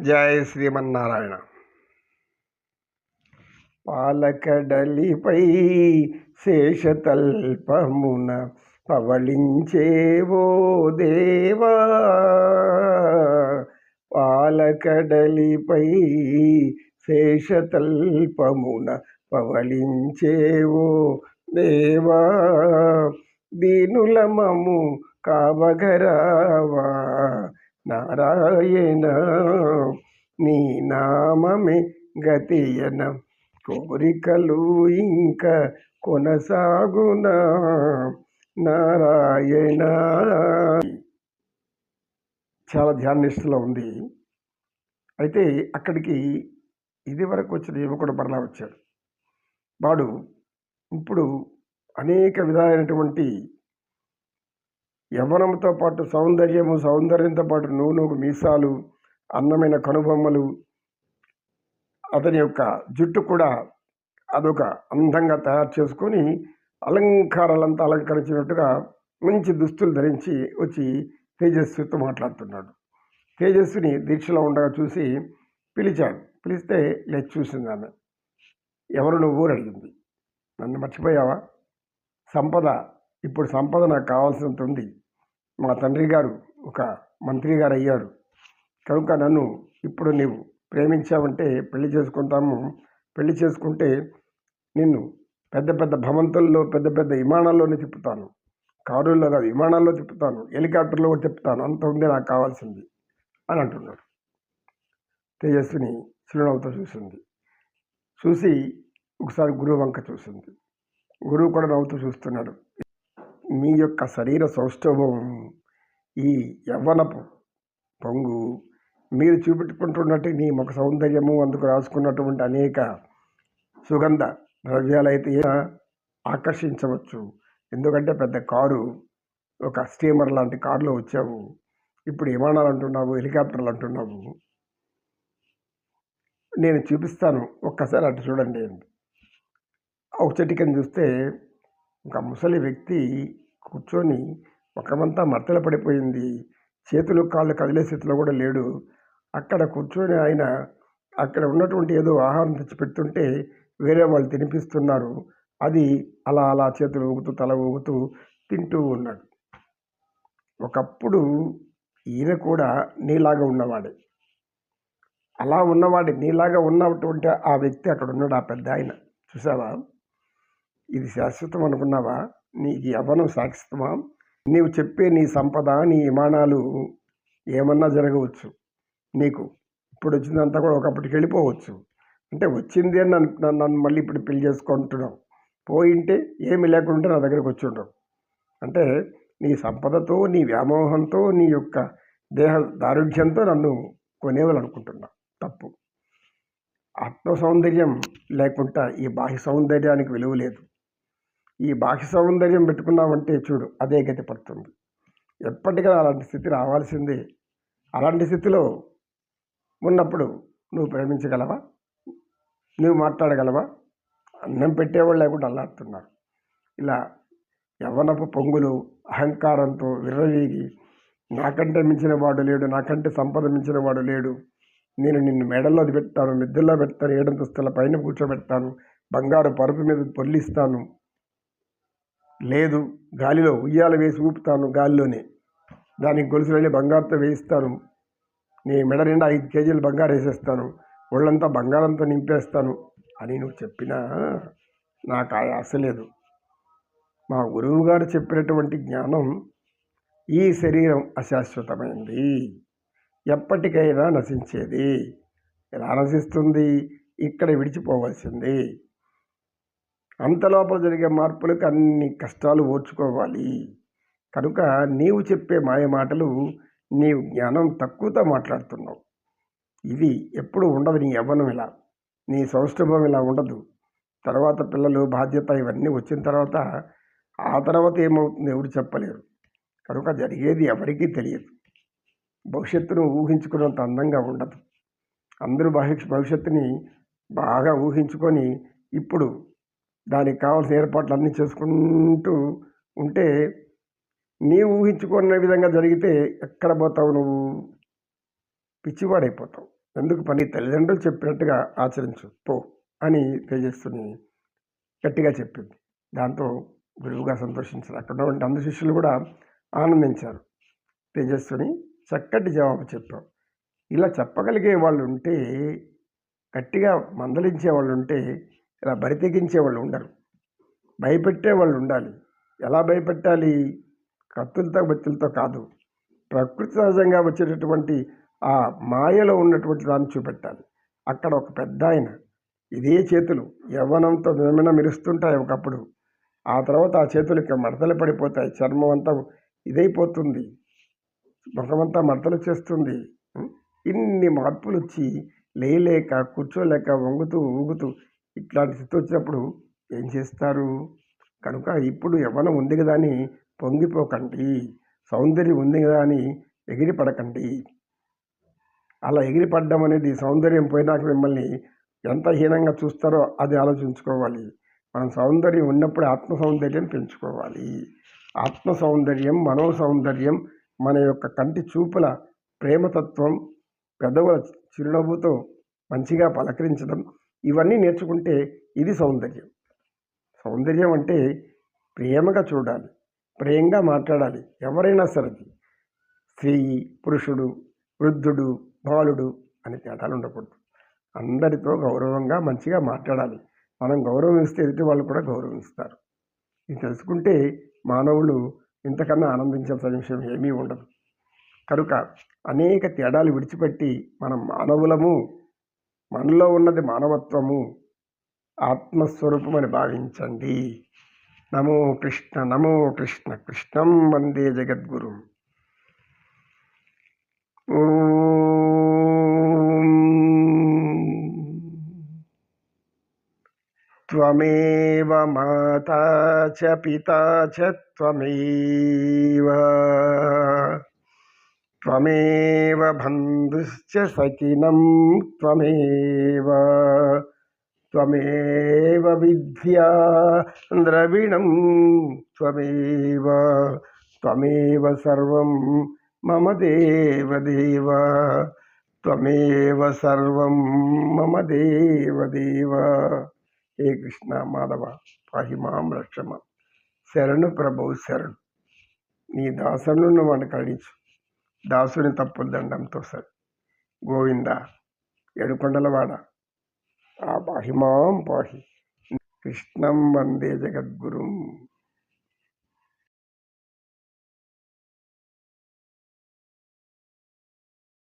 జయ శ్రీమన్నారాయణ. పాలకడలిపై శేషతల్పమున పవళించేవో దేవా. పాలకడలిపై శేషతల్పమున పవళించేవో దేవా. దీనులమము కావగరావా. నారాయణ నీ నామమే గతియన. కోరికలు ఇంకా కొనసాగునా? నారాయణ. చాలా ధ్యానిష్టలో ఉంది. అయితే అక్కడికి ఇది వరకు వచ్చిన యువకుడు మరలా వచ్చాడు. వాడు ఇప్పుడు అనేక విధాలైనటువంటి యవ్వనంతో పాటు సౌందర్యము సౌందర్యంతో పాటు నూనె మీసాలు అందమైన కనుబొమ్మలు. అతని యొక్క జుట్టు కూడా అదొక అందంగా తయారు చేసుకొని అలంకారాలంతా అలంకరించినట్టుగా మంచి దుస్తులు ధరించి వచ్చి తేజస్వితో మాట్లాడుతున్నాడు. తేజస్విని దీక్షలో ఉండగా చూసి పిలిచాడు. పిలిస్తే లేచి చూసింది ఆమె. ఎవరు నువ్వు అడిగింది. నన్ను మర్చిపోయావా? సంపద ఇప్పుడు సంపద నాకు కావాల్సినంత ఉంది మా తండ్రి గారు ఒక మంత్రి గారు అయ్యారు. కనుక నన్ను ఇప్పుడు నీవు ప్రేమించావంటే పెళ్ళి చేసుకుంటాము. పెళ్ళి చేసుకుంటే నిన్ను పెద్ద పెద్ద భవంతుల్లో పెద్ద పెద్ద విమానాల్లోనే తిప్పుతాను. కారుల్లో కాదు విమానాల్లో తిప్పుతాను. హెలికాప్టర్లో కూడా తిప్పుతాను. అంత ఉంది నాకు కావాల్సింది అని అంటున్నాడు. తేజస్విని చిరునవ్వుతో చూసింది. చూసి ఒకసారి గురువు వంక చూసింది. గురువు కూడా నవ్వుతూ చూస్తున్నాడు. మీ యొక్క శరీర సౌష్ఠవం ఈ యవ్వనపు పొంగు. మీరు చూపెట్టుకుంటున్నట్టు నీ ముఖ సౌందర్యము అందుకు రాసుకున్నటువంటి అనేక సుగంధ ద్రవ్యాలైతే ఆకర్షించవచ్చు. ఎందుకంటే పెద్ద కారు ఒక స్టీమర్ లాంటి కారులో వచ్చావు. ఇప్పుడు విమానాలు అంటున్నావు హెలికాప్టర్లు అంటున్నావు. నేను చూపిస్తాను. ఒక్కసారి అటు చూడండి. ఒక కింద చూస్తే ఒక ముసలి వ్యక్తి కూర్చొని ఒకమంతా మత్తల పడిపోయింది. చేతులు కాళ్ళు కదిలే స్థితిలో కూడా లేడు. అక్కడ కూర్చొని ఆయన అక్కడ ఉన్నటువంటి ఏదో ఆహారం తెచ్చి పెడుతుంటే వేరే వాళ్ళు తినిపిస్తున్నారు. అది అలా అలా చేతులు ఊగుతూ తల ఊగుతూ తింటూ ఉన్నాడు. ఒకప్పుడు ఈయన కూడా నీలాగా ఉన్నవాడే. అలా ఉన్నవాడే నీలాగా ఉన్నటువంటి ఆ వ్యక్తి అక్కడ ఉన్నాడు ఆ పెద్ద ఆయన. చూసావా ఇది శాశ్వతం అనుకున్నావా? నీకు యవ్వనం శాశ్వతమా నీవు చెప్పే నీ సంపద నీ విమానాలు ఏమన్నా జరగవచ్చు. నీకు ఇప్పుడు వచ్చిందంతా కూడా ఒకప్పటికి వెళ్ళిపోవచ్చు. అంటే వచ్చింది అని నన్ను నన్ను మళ్ళీ ఇప్పుడు పెళ్ళి చేసుకుంటున్నావు. పోయింటే ఏమి లేకుండా నా దగ్గరకు వచ్చి ఉండవు. అంటే నీ సంపదతో నీ వ్యామోహంతో నీ యొక్క దేహ దారుఢ్యంతో నన్ను కొనేవాలనుకుంటున్నా. తప్పు. ఆత్మ సౌందర్యం లేకుండా ఈ బాహ్య సౌందర్యానికి విలువ లేదు. ఈ బాహ్య సౌందర్యం పెట్టుకున్నామంటే చూడు అదే గతి పడుతుంది ఎప్పటికైనా అలాంటి స్థితి రావాల్సిందే. అలాంటి స్థితిలో ఉన్నప్పుడు నువ్వు ప్రేమించగలవా? నువ్వు మాట్లాడగలవా? అన్నం పెట్టేవాళ్ళు లేకుండా అల్లాడుతున్నారు. ఇలా యవ్వనపు పొంగులు అహంకారంతో విర్రవీగి నాకంటే మించిన వాడు లేడు నాకంటే సంపద మించిన వాడు లేడు. నేను నిన్ను మెడల్లో పెడతాను మిద్దెల్లో పెడతాను ఏడంతస్తుల పైన కూర్చోబెడతాను బంగారు పరుపు మీద పొల్లిస్తాను. లేదు గాలిలో ఉయ్యాల వేసి ఊపుతాను గాలిలోనే. దానికి గొలుసులు వెళ్ళి బంగారుతో వేయిస్తాను. నీ మెడ నిండా ఐదు కేజీలు బంగారు వేసేస్తాను. ఒళ్ళంతా బంగారంతో నింపేస్తాను అని నువ్వు చెప్పినా నాకు ఆ ఆశ లేదు. మా గురువు గారు చెప్పినటువంటి జ్ఞానం ఈ శరీరం అశాశ్వతమైంది. ఎప్పటికైనా నశించేది. ఎలా నశిస్తుంది? ఇక్కడ విడిచిపోవలసింది. అంతలోపల జరిగే మార్పులకు అన్ని కష్టాలు ఓర్చుకోవాలి. కనుక నీవు చెప్పే మాయ మాటలు నీవు జ్ఞానం తక్కువతో మాట్లాడుతున్నావు. ఇది ఎప్పుడు ఉండదు నీ యవ్వనం ఇలా. నీ సౌష్ఠభం ఇలా ఉండదు. తర్వాత పిల్లలు బాధ్యత ఇవన్నీ వచ్చిన తర్వాత ఆ తర్వాత ఏమవుతుంది ఎవరు చెప్పలేరు. కనుక జరిగేది ఎవరికీ తెలియదు. భవిష్యత్తును ఊహించుకున్నంత అందంగా ఉండదు. అందరూ భవిష్యత్తుని బాగా ఊహించుకొని ఇప్పుడు దానికి కావాల్సిన ఏర్పాట్లు అన్నీ చేసుకుంటూ ఉంటే నీవు ఊహించుకున్న విధంగా జరిగితే ఎక్కడ పోతావు నువ్వు? పిచ్చివాడైపోతావు. ఎందుకు పని? తల్లిదండ్రులు చెప్పినట్టుగా ఆచరించు. పో అని తేజస్సుని గట్టిగా చెప్పింది. దాంతో గురువుగా సంతోషించారు. అక్కడ ఉన్నటువంటి అందరు శిష్యులు కూడా ఆనందించారు. తేజస్సుని చక్కటి జవాబు చెప్పాం ఇలా చెప్పగలిగే వాళ్ళు ఉంటే గట్టిగా మందలించే వాళ్ళు ఉంటే ఇలా బరితెగించే వాళ్ళు ఉండరు. భయపెట్టే వాళ్ళు ఉండాలి ఎలా భయపెట్టాలి? కత్తులతో బత్తులతో కాదు. ప్రకృతి సహజంగా వచ్చేటటువంటి ఆ మాయలో ఉన్నటువంటి దాన్ని చూపెట్టాలి. అక్కడ ఒక పెద్ద ఆయన. ఇదే చేతులు. యవ్వనంతో మిమన మెరుస్తుంటాయి ఒకప్పుడు. ఆ తర్వాత ఆ చేతులకి మడతలు పడిపోతాయి. చర్మం అంతా ఇదైపోతుంది. ముఖమంతా మడతలు చేస్తుంది. ఇన్ని మార్పులు వచ్చి లేయలేక కూర్చోలేక వంగుతూ ఊగుతూ ఇట్లాంటి స్థితి వచ్చినప్పుడు ఏం చేస్తారు? కనుక ఇప్పుడు యవ్వనం ఉంది కదా అని పొంగిపోకండి. సౌందర్యం ఉంది కదా అని ఎగిరిపడకండి. అలా ఎగిరిపడడం అనేది సౌందర్యం పోయినాక మిమ్మల్ని ఎంత హీనంగా చూస్తారో అది ఆలోచించుకోవాలి. మనం సౌందర్యం ఉన్నప్పుడు ఆత్మ సౌందర్యం పెంచుకోవాలి. ఆత్మ సౌందర్యం మనో సౌందర్యం మన యొక్క కంటి చూపుల ప్రేమతత్వం పెదవుల చిరునవ్వుతో మంచిగా పలకరించడం ఇవన్నీ నేర్చుకుంటే ఇది సౌందర్యం. సౌందర్యం అంటే ప్రేమగా చూడాలి ప్రేమగా మాట్లాడాలి ఎవరైనా సరే స్త్రీ పురుషుడు వృద్ధుడు బాలుడు అని తేడాలు ఉండకూడదు. అందరితో గౌరవంగా మంచిగా మాట్లాడాలి. మనం గౌరవం ఇస్తే ఎదుటి వాళ్ళు కూడా గౌరవిస్తారు. ఇది తెలుసుకుంటే మానవులు ఇంతకన్నా ఆనందించాల్సిన విషయం ఏమీ ఉండదు. కనుక అనేక తేడాలు విడిచిపెట్టి మనం మానవులము మనలో ఉన్నది మానవత్వము ఆత్మస్వరూపమని భావించండి. నమో కృష్ణ నమో కృష్ణ కృష్ణం వందే జగద్గురు. త్వమేవ మాతా చ పితా చ త్వమేవ త్వమేవ బంధుశ్చ సకినం త్వమేవ. త్వమేవ విద్యా ద్రవిణం త్వమేవ. త్వమేవ సర్వం మమ దేవదేవ. త్వమేవ సర్వం మమ దేవదేవ. హే కృష్ణ మాధవ పాహిమాం రక్షమ. శరణు ప్రభు శరణు. నీ దాసను నువ్వు కరుణించు. దాసుని తప్పుల దండంతో సరి. గోవింద ఏడుకొండలవాడ. ఆ బాహిమాం పాహి కృష్ణం వందే జగద్గురుం.